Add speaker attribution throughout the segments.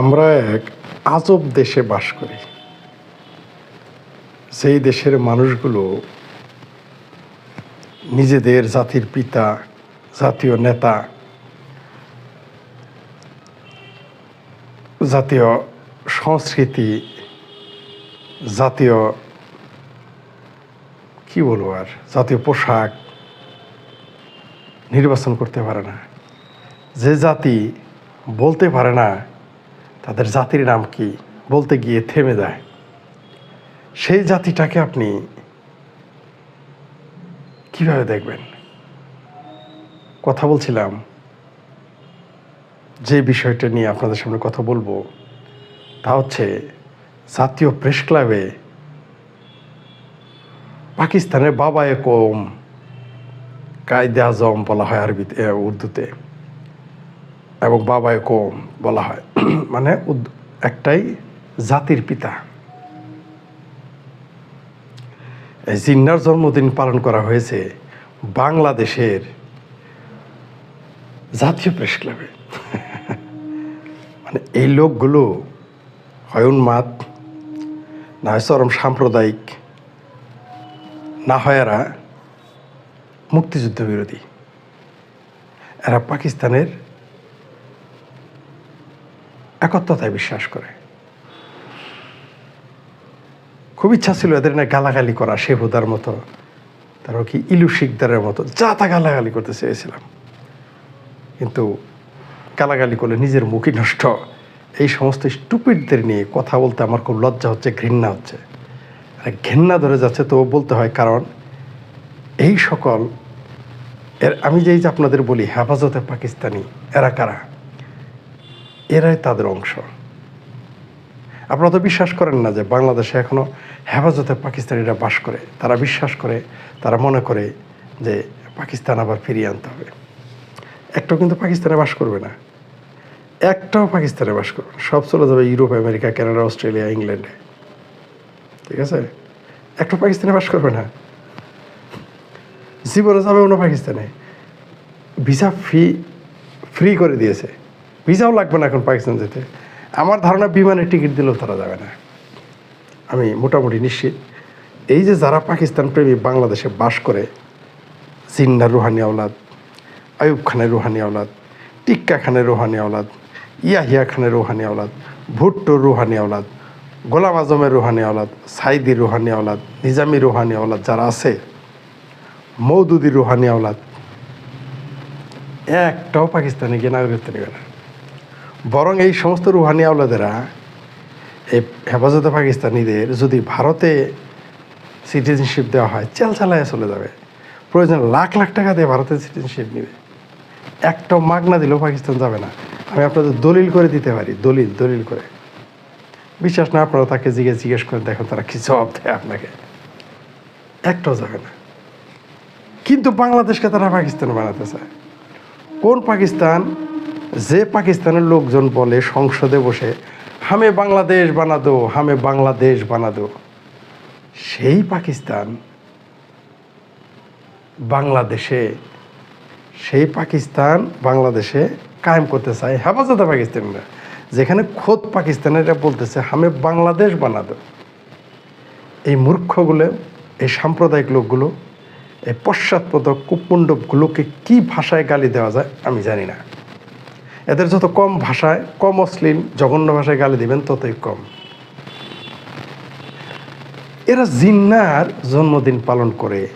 Speaker 1: আমরা এক আজব দেশে বাস করি। সেই দেশের মানুষগুলো নিজেদের জাতির পিতা, জাতীয় নেতা, জাতীয় সংস্কৃতি, জাতীয়, কি বলব আর, জাতীয় পোশাক নির্বাচন করতে পারে না। যে জাতি বলতে পারে না তাদের জাতির নাম কি বলতে গিয়ে থেমে যায়। সেই জাতিটাকে আপনি কীভাবে দেখবেন? কথা বলছিলাম যে বিষয়টা নিয়ে আপনাদের সামনে কথা বলব, তা হচ্ছে জাতীয় প্রেস ক্লাবে পাকিস্তানের বাবা এ কম কায়দে আজম বলা হয় আরবিতে উর্দুতে। এবং বাবা এ কম বলা হয়। মানে একটাই জাতির পিতা। এই জিন্নার জন্মদিন পালন করা হয়েছে বাংলাদেশের জাতীয় প্রেস ক্লাবে। মানে এই লোকগুলো হয় উন্মাদ না হয় চরম সাম্প্রদায়িক না হয় এরা মুক্তিযুদ্ধ বিরোধী এরা পাকিস্তানের একত্রতায় বিশ্বাস করে। খুব ইচ্ছা ছিল এদের না গালাগালি করা শেহুদার মতো তারপর কি ইলু শিকদারের মতো, যা তা গালাগালি করতে চেয়েছিলাম। কিন্তু গালাগালি করলে নিজের মুখই নষ্ট। এই সমস্ত স্টুপিডদের নিয়ে কথা বলতে আমার খুব লজ্জা হচ্ছে, ঘৃণা হচ্ছে। আর ধরে যাচ্ছে তো বলতে হয়, কারণ এই সকল এর, আমি যেই যে আপনাদের বলি, হেফাজতে পাকিস্তানি, এরা কারা? এরাই তাদের অংশ। আপনারা তো বিশ্বাস করেন না যে বাংলাদেশে এখনও হেফাজতে পাকিস্তানিরা বাস করে। তারা বিশ্বাস করে, তারা মনে করে যে পাকিস্তান আবার ফিরিয়ে আনতে হবে। একটাও কিন্তু পাকিস্তানে বাস করবে না। একটাও পাকিস্তানে বাস করবে সব চলে যাবে ইউরোপ, আমেরিকা, কানাডা, অস্ট্রেলিয়া, ইংল্যান্ডে। ঠিক আছে? একটা পাকিস্তানে বাস করবে না। জীবনে যাবে অন্য পাকিস্তানে। ভিসা ফ্রি ফ্রি করে দিয়েছে। ভিসাও লাগবে না এখন পাকিস্তান যেতে। আমার ধারণা বিমানের টিকিট দিলেও তারা যাবে না। আমি মোটামুটি নিশ্চিত। এই যে যারা পাকিস্তান প্রেমী বাংলাদেশে বাস করে, জিন্নার রুহানি আওলাদ আয়ুব খানের রুহানি আওলাদ, টিক্কা খানের রুহানি আওলাদ, ইয়াহিয়া খানের রুহানি আওলাদ, ভুট্টোর রুহানি আওলাদ, গোলাম আজমের রুহানি আওলাদ সাইদি রুহানি আওলাদ, নিজামি রুহানি আওলাদ যারা আছে মৌদুদি রুহানি আওলাদ, একটাও পাকিস্তানে গিয়ে নাগরিকত্ব নেবে না। বরং এই সমস্ত রুহানি আওলাদেরা, এই হেফাজতে পাকিস্তানিদের যদি ভারতে সিটিজেনশিপ দেওয়া হয় চেল চালায় চলে যাবে। প্রয়োজন লাখ লাখ টাকা দিয়ে ভারতের সিটিজেনশিপ নেবে। একটাও মাগ না দিলেও পাকিস্তান যাবে না। আমি আপনাদের দলিল করে দিতে পারি, দলিল দলিল করে। বিশ্বাস না, আপনারা তাকে জিজ্ঞেস জিজ্ঞেস করে দেখেন তারা কি জবাব দেয় আপনাকে। একটাও যাবে না। কিন্তু বাংলাদেশকে তারা পাকিস্তান বানাতে চায়। কোন পাকিস্তান যে পাকিস্তানের লোকজন বলে সংসদে বসে, হামে বাংলাদেশ বানাদো, হামে বাংলাদেশ বানাদো। সেই পাকিস্তান বাংলাদেশে, সেই পাকিস্তান বাংলাদেশে কায়েম করতে চায় হেফাজতে পাকিস্তানিরা, যেখানে খোদ পাকিস্তানিরা বলতেছে, হামে বাংলাদেশ বানা দো এই মূর্খগুলো, এই সাম্প্রদায়িক লোকগুলো, এই পশ্চাৎপদ কুপমণ্ডপগুলোকে কি ভাষায় গালি দেওয়া যায় আমি জানি না। এদের যত কম ভাষায়, কম অশ্লীল, জঘন্য ভাষায় গালি দিবেন, ততই কম। এরা জিন্নার জন্মদিন পালন করে।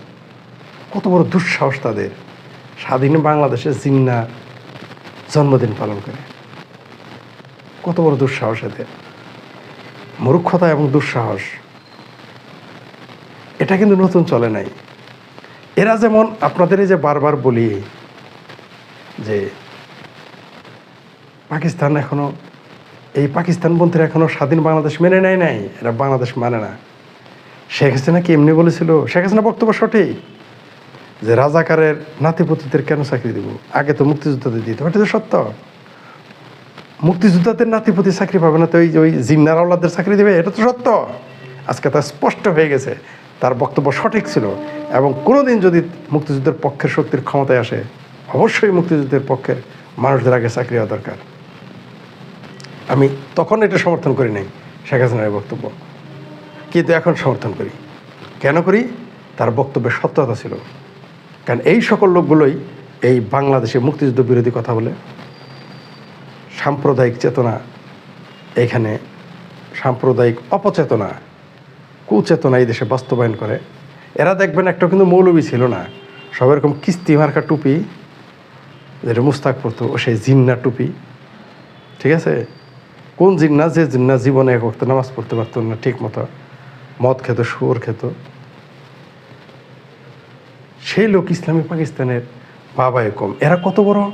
Speaker 1: কত বড় দুঃসাহস তাদের। স্বাধীন বাংলাদেশে জিন্নার জন্মদিন পালন করে। কত বড় দুঃসাহস এদের। মূর্খতা এবং দুঃসাহস। এটা কিন্তু নতুন চলে নাই। এরা যেমন আপনাদের যে বারবার বলি যে পাকিস্তান এখনও, এই পাকিস্তানপন্থীরা এখনও স্বাধীন বাংলাদেশ মেনে নেয় নাই, এরা বাংলাদেশ মানে না। শেখ হাসিনা কি এমনি বলেছিল? শেখ হাসিনা বক্তব্য সঠিক, যে রাজাকারের নাতিপুতিদের কেন চাকরি দিব? আগে তো মুক্তিযোদ্ধাদের দিত এটা তো সত্য। মুক্তিযোদ্ধাদের নাতিপুতি চাকরি পাবে না, তো ওই ওই জিন্নার আওলাদের চাকরি দেবে, এটা তো সত্য। আজকে তা স্পষ্ট হয়ে গেছে, তার বক্তব্য সঠিক ছিল, এবং কোনোদিন যদি মুক্তিযুদ্ধের পক্ষের শক্তির ক্ষমতায় আসে, অবশ্যই মুক্তিযুদ্ধের পক্ষের মানুষদের আগে চাকরি হওয়া দরকার। আমি তখন এটা সমর্থন করি নাই, শেখ হাসিনার বক্তব্য। কিন্তু এখন সমর্থন করি। কেন করি? তার বক্তব্যের সত্যতা ছিল। কারণ এই সকল লোকগুলোই এই বাংলাদেশে মুক্তিযুদ্ধ বিরোধী কথা বলে, সাম্প্রদায়িক চেতনা এখানে, সাম্প্রদায়িক অপচেতনা, কুচেতনা এই দেশে বাস্তবায়ন করে। এরা দেখবেন একটা কিন্তু মৌলবী ছিল না। সব এরকম কিস্তি মার্কা টুপি, যেটা মুস্তাক পড়তো ও সেই জিন্না টুপি, ঠিক আছে? কোন জিন্না যে জিন্না জীবনে এক ওয়াক্ত নামাজ পড়তে পারতো না, ঠিক মতো? মদ খেত, শুয়োর খেত। সেই লোক ইসলামী পাকিস্তানের বাবায় কম। এরা কত বড়?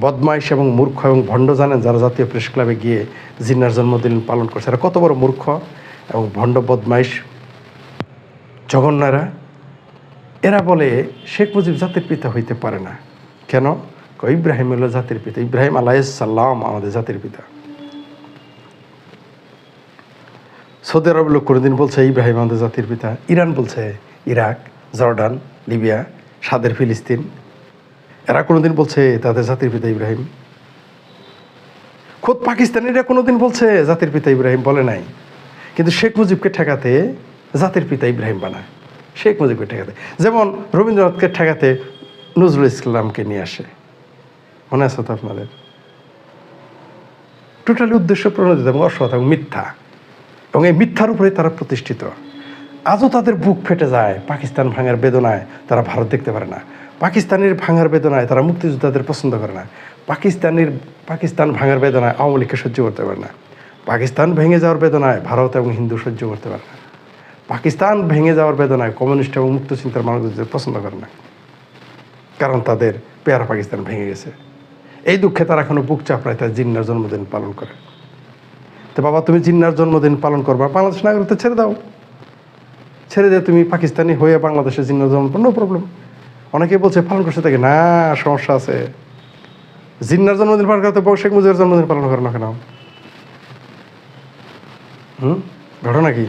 Speaker 1: বদমাইশ এবং মূর্খ এবং ভণ্ড জানেন যারা জাতীয় প্রেস ক্লাবে গিয়ে জিন্নার জন্মদিন পালন করছে। এরা কত বড় মূর্খ এবং ভণ্ড বদমাইশ জঘন্যরা এরা। বলে, শেখ মুজিব জাতির পিতা হইতে পারে না। কেন? ইব্রাহিম হলো জাতির পিতা। ইব্রাহিম আলাইসাল্লাম আমাদের জাতির পিতা। সৌদি আরব লোক কোনোদিন বলছে, ইব্রাহিম আমাদের জাতির পিতা। ইরান বলছে, ইরাক, জর্ডান, লিবিয়া, সাদের ফিলিস্তিন। এরা কোনোদিন বলছে, তাদের জাতির পিতা ইব্রাহিম। খোদ পাকিস্তানিরা কোনোদিন বলছে, জাতির পিতা ইব্রাহিম, বলে নাই। কিন্তু শেখ মুজিবকে ঠেকাতে জাতির পিতা ইব্রাহিম বানায়। শেখ মুজিবকে ঠেকাতে। যেমন রবীন্দ্রনাথকে ঠেকাতে নজরুল ইসলামকে নিয়ে আসে। মনে আছে তো আপনাদের? টোটালি উদ্দেশ্য প্রণোদিত এবং অসৎ এবং মিথ্যা। এবং এই মিথ্যার উপরে তারা প্রতিষ্ঠিত। আজও তাদের বুক ফেটে যায়, পাকিস্তান ভাঙার বেদনায় তারা ভারত দেখতে পারে না। পাকিস্তানের ভাঙার বেদনায় তারা মুক্তিযোদ্ধাদের পছন্দ করে না। পাকিস্তানের, পাকিস্তান ভাঙার বেদনায় আওয়ামী লীগকে সহ্য করতে পারে না। পাকিস্তান ভেঙে যাওয়ার বেদনায় ভারত এবং হিন্দু সহ্য করতে পারে না। পাকিস্তান ভেঙে যাওয়ার বেদনায় কমিউনিস্ট এবং মুক্ত চিন্তার মানুষদের পছন্দ করে না। কারণ তাদের পেয়ারা পাকিস্তান ভেঙে গেছে। এই দুঃখে তারা এখনও বুক চাপড়ায় তার জিন্নার জন্মদিন পালন করে। তো বাবা, তুমি জিন্নার জন্মদিন পালন করবা। বাংলাদেশ নাগরিকদের ছেড়ে দাও। ছেড়ে দিয়ে তুমি পাকিস্তানি হয়ে বাংলাদেশে জিন্নার জন্মদিন নো প্রবলেম অনেকেই বলছে, পালন করছে তাকে না, সমস্যা আছে। জিন্নার জন্মদিন পালন করতে শেখ মুজিবের জন্মদিন পালন করে না কেন? হুম? ঘটনা কি?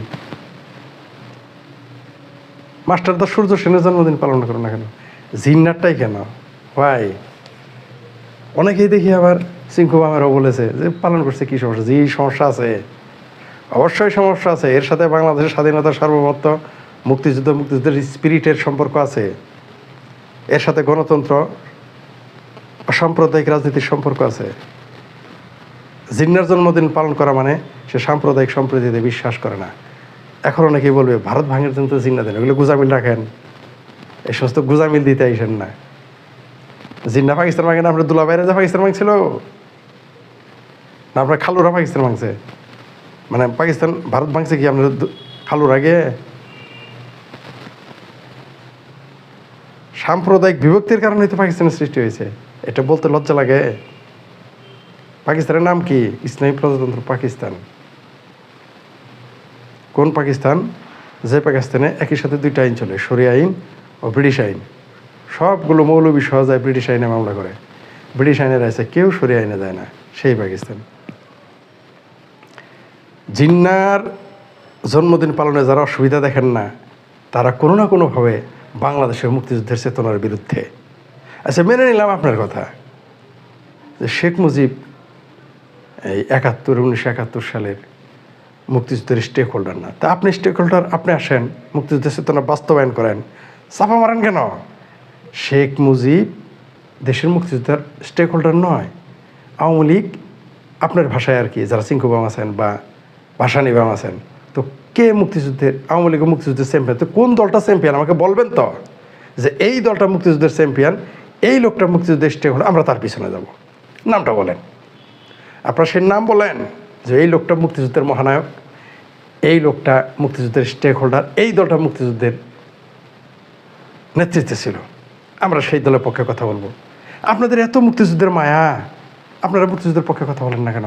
Speaker 1: মাস্টার দা সূর্য সেনের জন্মদিন পালন করো না কেন? জিন্নারটাই কেন? ভাই অনেকেই দেখি আবার সিংকু বামেরও বলেছে যে পালন করছে কি সমস্যা? যে সমস্যা আছে, অবশ্যই সমস্যা আছে। এর সাথে বাংলাদেশের স্বাধীনতা সার্বভৌমত্ব, মুক্তিযুদ্ধ, মুক্তিযুদ্ধের স্পিরিটের সম্পর্ক আছে। এর সাথে গণতন্ত্র সাম্প্রদায়িক রাজনীতির সম্পর্ক আছে। জিন্নার জন্মদিন পালন করা মানে সে সাম্প্রদায়িক সম্প্রীতিতে বিশ্বাস করে না। এখন অনেকেই বলবে, ভারত ভাঙের জন্য জিন্না দেন ওগুলো গুজামিল রাখেন। এই সমস্ত গুজামিল দিতে আইসেন না। জিন্না পাকিস্তান না আপনার দুলা বাইরে যা পাকিস্তান ভাঙছিল? না আপনার খালুরা পাকিস্তান ভাঙছে। মানে পাকিস্তান, ভারত ভাঙছে কি? আপনার খালুর আগে সাম্প্রদায়িক বিভক্তির কারণে তো পাকিস্তানের সৃষ্টি হয়েছে। এটা বলতে লজ্জা লাগে। পাকিস্তানের নাম কি? ইসলামী প্রজাতন্ত্র পাকিস্তান। কোন পাকিস্তান? যে পাকিস্তানে একই সাথে দুইটা আইন চলে সরি আইন ও ব্রিটিশ আইন। সবগুলো মৌলবি সহ যায় ব্রিটিশ আইনে মামলা করে। ব্রিটিশ আইনের আছে কেউ সরিয়ে আইনে যায় না, সেই পাকিস্তান। জিন্নার জন্মদিন পালনে যারা অসুবিধা দেখেন না, তারা কোনো না কোনোভাবে বাংলাদেশের মুক্তিযুদ্ধের চেতনার বিরুদ্ধে। আচ্ছা মেনে নিলাম আপনার কথা যে শেখ মুজিব এই একাত্তর, উনিশশো একাত্তর সালের মুক্তিযুদ্ধের স্টেক হোল্ডার না। তা আপনি স্টেক হোল্ডার আপনি আসেন, মুক্তিযুদ্ধের চেতনা বাস্তবায়ন করেন। চাপা মারেন কেন? শেখ মুজিব দেশের মুক্তিযুদ্ধের স্টেক হোল্ডার নয়। আওয়ামী লীগ আপনার ভাষায় আর কি, যারা সিংকুবাম আছেন বা ভাষানিবাম আছেন, তো কে মুক্তিযুদ্ধের, আওয়ামী লীগের মুক্তিযুদ্ধের চ্যাম্পিয়ন তো কোন দলটা চ্যাম্পিয়ন আমাকে বলবেন তো যে এই দলটা মুক্তিযুদ্ধের চ্যাম্পিয়ন এই লোকটা মুক্তিযুদ্ধের স্টেক হোল্ডার আমরা তার পিছনে যাব। নামটা বলেন। আপনার সেই নাম বলেন যে এই লোকটা মুক্তিযুদ্ধের মহানায়ক, এই লোকটা মুক্তিযুদ্ধের স্টেক হোল্ডার এই দলটা মুক্তিযুদ্ধের নেতৃত্বে ছিল। আমরা সেই দলের পক্ষে কথা বলব। আপনাদের এত মুক্তিযুদ্ধের মায়া, আপনারা মুক্তিযুদ্ধের পক্ষে কথা বলেন না কেন?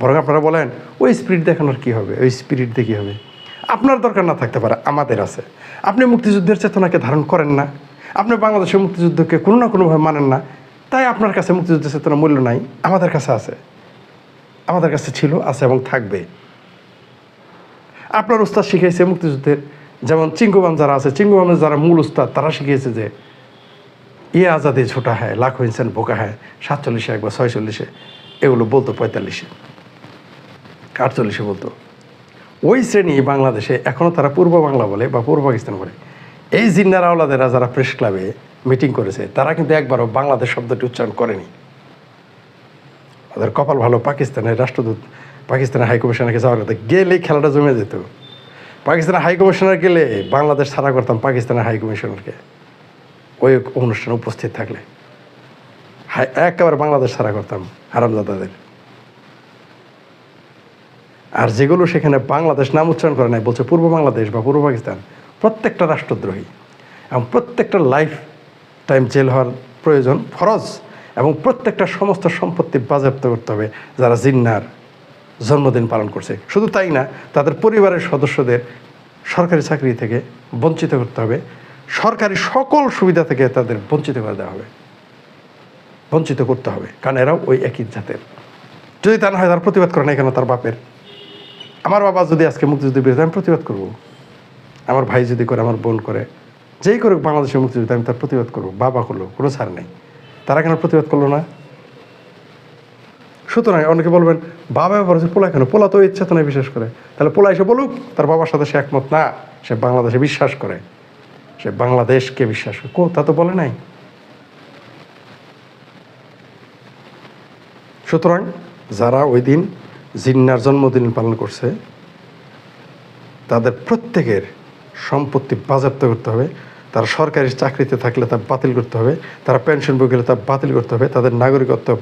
Speaker 1: বরং আপনারা বলেন, ওই স্পিরিট দেখানোর কী হবে? ওই স্পিরিট কী হবে? আপনার দরকার না থাকতে পারে, আমাদের আছে। আপনি মুক্তিযুদ্ধের চেতনাকে ধারণ করেন না। আপনি বাংলাদেশের মুক্তিযুদ্ধকে কোনো না কোনোভাবে মানেন না। তাই আপনার কাছে মুক্তিযুদ্ধের চেতনা মূল্য নাই, আমাদের কাছে আছে। আমাদের কাছে ছিল, আছে এবং থাকবে। আপনার উস্তাদ শিখিয়েছে মুক্তিযুদ্ধের, যেমন চিঙ্গুবাম যারা আছে চিঙ্গুবামের যারা মূল উস্তাদ, তারা শিখিয়েছে যে ইয়ে আজাদি ছোটা হ্যায়, লাখ ইনসান বোকা হ্যায়, সাতচল্লিশে একবার, ছয়চল্লিশে, এগুলো বলতো পঁয়তাল্লিশে, আটচল্লিশে বলতো। ওই শ্রেণি বাংলাদেশে এখনও তারা পূর্ব বাংলা বলে বা পূর্ব পাকিস্তান বলে। এই জিন্নার আওলাদেরা যারা প্রেস ক্লাবে মিটিং করেছে, তারা কিন্তু একবারও বাংলাদেশ শব্দটি উচ্চারণ করেনি। ওদের কপাল ভালো, পাকিস্তানের রাষ্ট্রদূত, পাকিস্তানের হাইকমিশনারকে যাওয়ার কথা গেলে খেলাটা জমে যেত। পাকিস্তানের হাইকমিশনার গেলে বাংলাদেশ ছাড়া করতাম পাকিস্তানের হাইকমিশনারকে ওই অনুষ্ঠানে উপস্থিত থাকলে। হাই একেবারে বাংলাদেশ সারা করতাম হারামজাদাদের। আর যেগুলো সেখানে বাংলাদেশ নাম উচ্চারণ করে নাই, বলছে পূর্ব বাংলাদেশ বা পূর্ব পাকিস্তান, প্রত্যেকটা রাষ্ট্রদ্রোহী এবং প্রত্যেকটা লাইফ টাইম জেল হওয়ার প্রয়োজন, ফরজ এবং প্রত্যেকটা সমস্ত সম্পত্তি বাজেয়াপ্ত করতে হবে যারা জিন্নার জন্মদিন পালন করছে। শুধু তাই না, তাদের পরিবারের সদস্যদের সরকারি চাকরি থেকে বঞ্চিত করতে হবে। সরকারি সকল সুবিধা থেকে তাদের বঞ্চিত করে দেওয়া হবে। বঞ্চিত করতে হবে, কারণ এরাও ওই একই জাতের। যদি তা না হয়, তার প্রতিবাদ করে না কেন তার বাপের। আমার বাবা যদি আজকে মুক্তিযুদ্ধের বিরুদ্ধে আমি প্রতিবাদ করব। আমার ভাই যদি করে, আমার বোন করে, যেই করুক বাংলাদেশের মুক্তিযুদ্ধ, আমি তার প্রতিবাদ করব। বাবা করল, কোনো ছাড় নেই। তারা কেন প্রতিবাদ করল না? সুতরাং অনেকে বলবেন, বাবা বলেছে পোলা কেন? পোলা তো ইচ্ছা তো নাই বিশ্বাস করে। তাহলে পোলা এসে বলুক, তার বাবার সাথে সে একমত না, সে বাংলাদেশে বিশ্বাস করে। সে বাংলাদেশকে বিশ্বাস করে। তা তো বলে নাই। সুতরাং যারা ওই দিন জিন্নার জন্মদিন পালন করছে, তাদের প্রত্যেকের সম্পত্তি বাজেয়াপ্ত করতে হবে। তারা সরকারি চাকরিতে থাকলে তা বাতিল করতে হবে। তারা পেনশন বই গেলে তা বাতিল করতে হবে। তাদের নাগরিকত্ব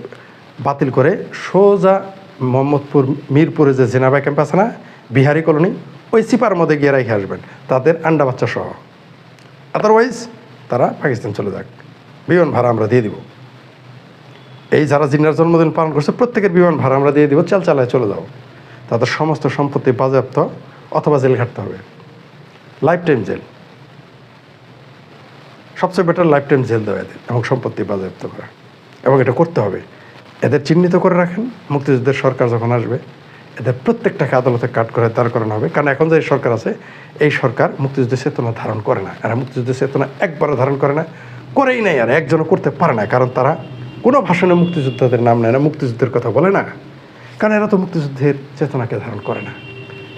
Speaker 1: বাতিল করে সোজা মোহাম্মদপুর, মিরপুরে যে জেনাবা ক্যাম্প আছে না, বিহারি কলোনি, ওই সিপার মধ্যে গিয়ে রেখে আসবেন। তাদের আন্ডা বাচ্চা সহ। আদারওয়াইজ তারা পাকিস্তান চলে যাক। বিমান ভাড়া আমরা দিয়ে দিব। এই যারা জিন্নার জন্মদিন পালন করছে, প্রত্যেকের বিমান ভাড়া আমরা দিয়ে দিব চাল চালায় চলে যাও। তাদের সমস্ত সম্পত্তি বাজেয়াপ্ত অথবা জেল খাটতে হবে। Lifetime jail. সবচেয়ে বেটার লাইফ টাইম জেল দেওয়া এদের এবং সম্পত্তি বাজেয়াপ্ত করা। এবং এটা করতে হবে। এদের চিহ্নিত করে রাখেন। মুক্তিযুদ্ধের সরকার যখন আসবে এদের প্রত্যেকটাকে আদালতে কাট করে দাঁড় করানো হবে। কারণ এখন যে সরকার আছে, এই সরকার মুক্তিযুদ্ধের চেতনা ধারণ করে না। এরা মুক্তিযুদ্ধের চেতনা একবারও ধারণ করে না। করেই নাই আর একজনও করতে পারে না, কারণ তারা কোনো ভাষণে মুক্তিযোদ্ধাদের নাম নেয় না, মুক্তিযুদ্ধের কথা বলে না। কারণ এরা তো মুক্তিযুদ্ধের চেতনাকে ধারণ করে না।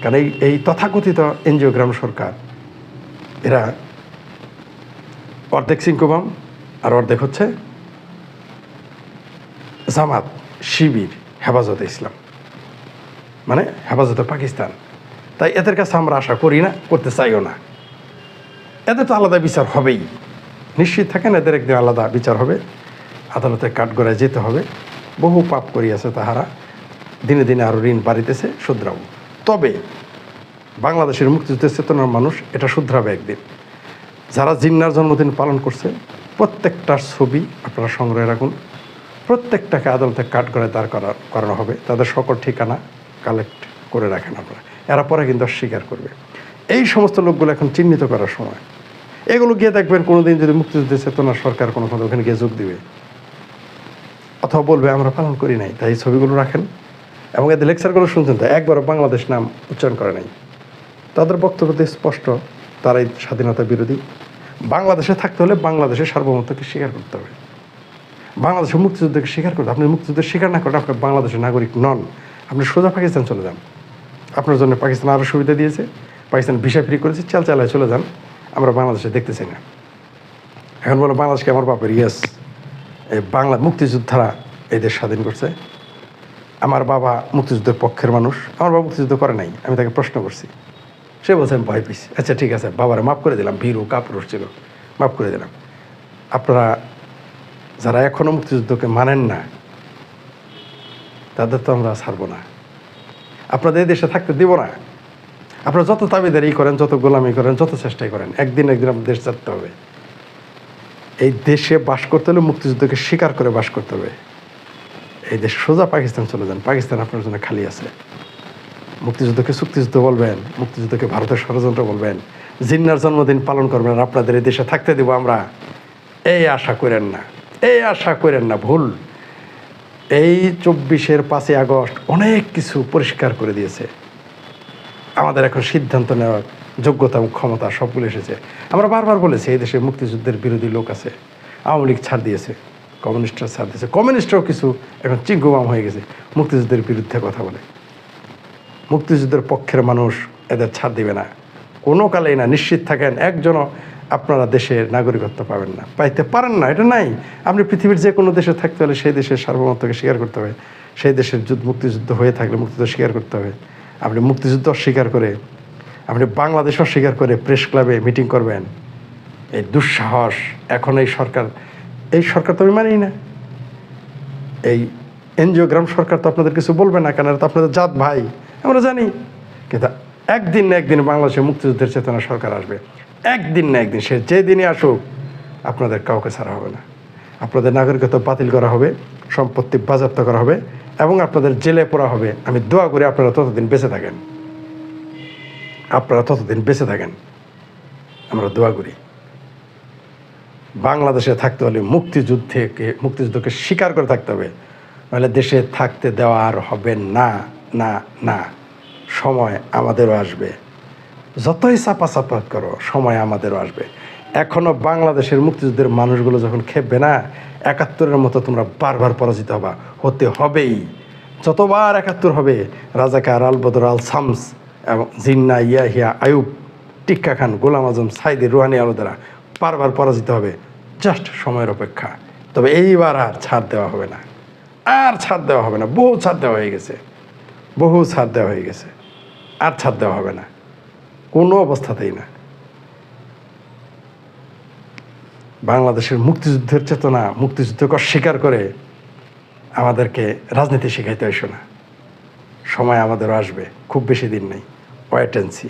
Speaker 1: কারণ এই এই তথাকথিত এনজিও গ্রাম সরকার, এরা অর্ধেক সিংকুবাম আর অর্ধেক হচ্ছে জামাত, শিবির, হেফাজতে ইসলাম। মানে হেফাজতে পাকিস্তান। তাই এদের কাছে আমরা আশা করি না, করতে চাইও না। এদের তো আলাদা বিচার হবেই। নিশ্চিত থাকেন এদের একদিন আলাদা বিচার হবে। আদালতে কাঠগড়ায় যেতে হবে। বহু পাপ করিয়াছে তাহারা। দিনে দিনে আরও ঋণ বাড়িতেছে শুধরাবো তবে বাংলাদেশের মুক্তিযুদ্ধের চেতনার মানুষ, এটা শুধরাবে একদিন। যারা জিন্নার জন্মদিন পালন করছে প্রত্যেকটার ছবি আপনারা সংগ্রহে রাখুন। প্রত্যেকটাকে আদালতে করে দাঁড় করা করানো হবে। তাদের সকল ঠিকানা কালেক্ট করে রাখেন আপনারা। এরা পরে কিন্তু অস্বীকার করবে। এই সমস্ত লোকগুলো এখন চিহ্নিত করার সময়। এগুলো গিয়ে দেখবেন কোনোদিন যদি মুক্তিযুদ্ধের চেতনার সরকার কোনো কোনো ওখানে গিয়ে যোগ দিবে। অথবা বলবে, আমরা পালন করি নাই, তাই ছবিগুলো রাখেন। এবং এদের লেকচারগুলো শুনছেন তো, একবারও বাংলাদেশ নাম উচ্চারণ করে নাই। তাদের বক্তব্যতে স্পষ্ট, তারাই স্বাধীনতা বিরোধী। বাংলাদেশে থাকতে হলে বাংলাদেশের সার্বভৌমত্বকে স্বীকার করতে হবে। বাংলাদেশের মুক্তিযুদ্ধকে স্বীকার করতে আপনি মুক্তিযুদ্ধ স্বীকার না করে আপনি বাংলাদেশের নাগরিক নন। আপনি সোজা পাকিস্তান চলে যান। আপনার জন্য পাকিস্তান আরও সুবিধা দিয়েছে। পাকিস্তান ভিসা ফ্রি করেছে, চাল চালায় চলে যান। আমরা বাংলাদেশে দেখতে চাই না। এখন বলো বাংলাদেশকে আমার বাপের ইয়েস এই বাংলা মুক্তিযোদ্ধারা এই দেশ স্বাধীন করছে। আমার বাবা মুক্তিযুদ্ধের পক্ষের মানুষ। আমার বাবা মুক্তিযুদ্ধ করে নাই, আমি তাকে প্রশ্ন করছি। সে বলছে, আমি ভয় পেয়েছি। আচ্ছা ঠিক আছে, বাবারা মাফ করে দিলাম, ভীরু, কাপুরুষ ছিল। মাফ করে দিলাম। আপনারা যারা এখনও মুক্তিযুদ্ধকে মানেন না তাদের তো আমরা ছাড়বো না। আপনাদের দেশে থাকতে দিব না। আপনারা যত দাবিদারি করেন, যত গোলামি করেন, যত চেষ্টাই করেন, একদিন একদিন আপনার দেশ ছাড়তে হবে। এই দেশে বাস করতে হলে মুক্তিযুদ্ধকে স্বীকার করে বাস করতে হবে। এই দেশ সোজা পাকিস্তান চলে যান। পাকিস্তান আপনার জন্য খালি আছে। মুক্তিযুদ্ধকে চুক্তিযুদ্ধ বলবেন, মুক্তিযুদ্ধকে ভারতের ষড়যন্ত্র বলবেন, জিন্নার জন্মদিন পালন করবেন, আপনাদের এই দেশে থাকতে দেব আমরা। এই আশা করেন না। এই আশা করেন না, ভুল। এই চব্বিশের পাঁচই আগস্ট অনেক কিছু পরিষ্কার করে দিয়েছে। আমাদের এখন সিদ্ধান্ত নেওয়ার যোগ্যতা এবং ক্ষমতা সবগুলো এসেছে। আমরা বারবার বলেছি, এই দেশে মুক্তিযুদ্ধের বিরোধী লোক আছে, আওয়ামী লীগ ছাড় দিয়েছে, কমিউনিস্টরা ছাড় দিয়েছে। কমিউনিস্টরাও কিছু এখন চিঙ্গুমাম হয়ে গেছে, মুক্তিযুদ্ধের বিরুদ্ধে কথা বলে। মুক্তিযুদ্ধের পক্ষের মানুষ এদের ছাড় দিবে না। কোনো কালেই না, নিশ্চিত থাকেন একজনও আপনারা দেশের নাগরিকত্ব পাবেন না। পাইতে পারেন না, এটা নাই। আপনি পৃথিবীর যে কোনো দেশে থাকতে হলে সেই দেশের সার্বভৌমত্বকে স্বীকার করতে হবে। সেই দেশের যুদ্ধ, মুক্তিযুদ্ধ হয়ে থাকলে মুক্তিযুদ্ধ স্বীকার করতে হবে। আপনি মুক্তিযুদ্ধ অস্বীকার করে, আপনি বাংলাদেশ অস্বীকার করে প্রেস ক্লাবে মিটিং করবেন। এই দুঃসাহস এখন এই সরকার এই সরকার তো আমি মানি না। এই এনজিওগ্রাম সরকার তো আপনাদের কিছু বলবে না কেন? তো আপনাদের জাত ভাই। আমরা জানি। কিন্তু একদিন না একদিন বাংলাদেশে মুক্তিযুদ্ধের চেতনা সরকার আসবে। একদিন না একদিন, সে যে দিনই আসুক, আপনাদের কাউকে ছাড়া হবে না। আপনাদের নাগরিকত্ব বাতিল করা হবে, সম্পত্তি বাজেয়াপ্ত করা হবে, এবং আপনাদের জেলে পড়া হবে। আমি দোয়া করি আপনারা ততদিন বেঁচে থাকেন। আপনারা ততদিন বেঁচে থাকেন। আমরা দোয়া করি। বাংলাদেশে থাকতে হলে মুক্তিযুদ্ধকে মুক্তিযুদ্ধকে স্বীকার করে থাকতে হবে। নাহলে দেশে থাকতে দেওয়া আর হবে না না না। সময় আমাদেরও আসবে। যতই চাপা চাপাত করো, সময় আমাদেরও আসবে। এখনও বাংলাদেশের মুক্তিযুদ্ধের মানুষগুলো যখন খেপবে না, একাত্তরের মতো তোমরা বারবার পরাজিত হবা। হতে হবেই। যতবার একাত্তর হবে, রাজাকার আল বদর আল শামস এবং জিন্না ইয়াহিয়া আয়ুব টিক্কা খান, গোলাম আজম, সাইদি রুহানি আলোদারা বারবার পরাজিত হবে। জাস্ট সময়ের অপেক্ষা। তবে এইবার আর ছাড় দেওয়া হবে না। আর ছাড় দেওয়া হবে না। বহু ছাড় দেওয়া হয়ে গেছে। বহু ছাড় দেওয়া হয়ে গেছে। আর ছাড় দেওয়া হবে না। কোনো অবস্থাতেই না। বাংলাদেশের মুক্তিযুদ্ধের চেতনা, মুক্তিযুদ্ধকে অস্বীকার করে আমাদেরকে রাজনীতি শেখাইতে আসো না। সময় আমাদের আসবে, খুব বেশি দিন নেই। Wait and C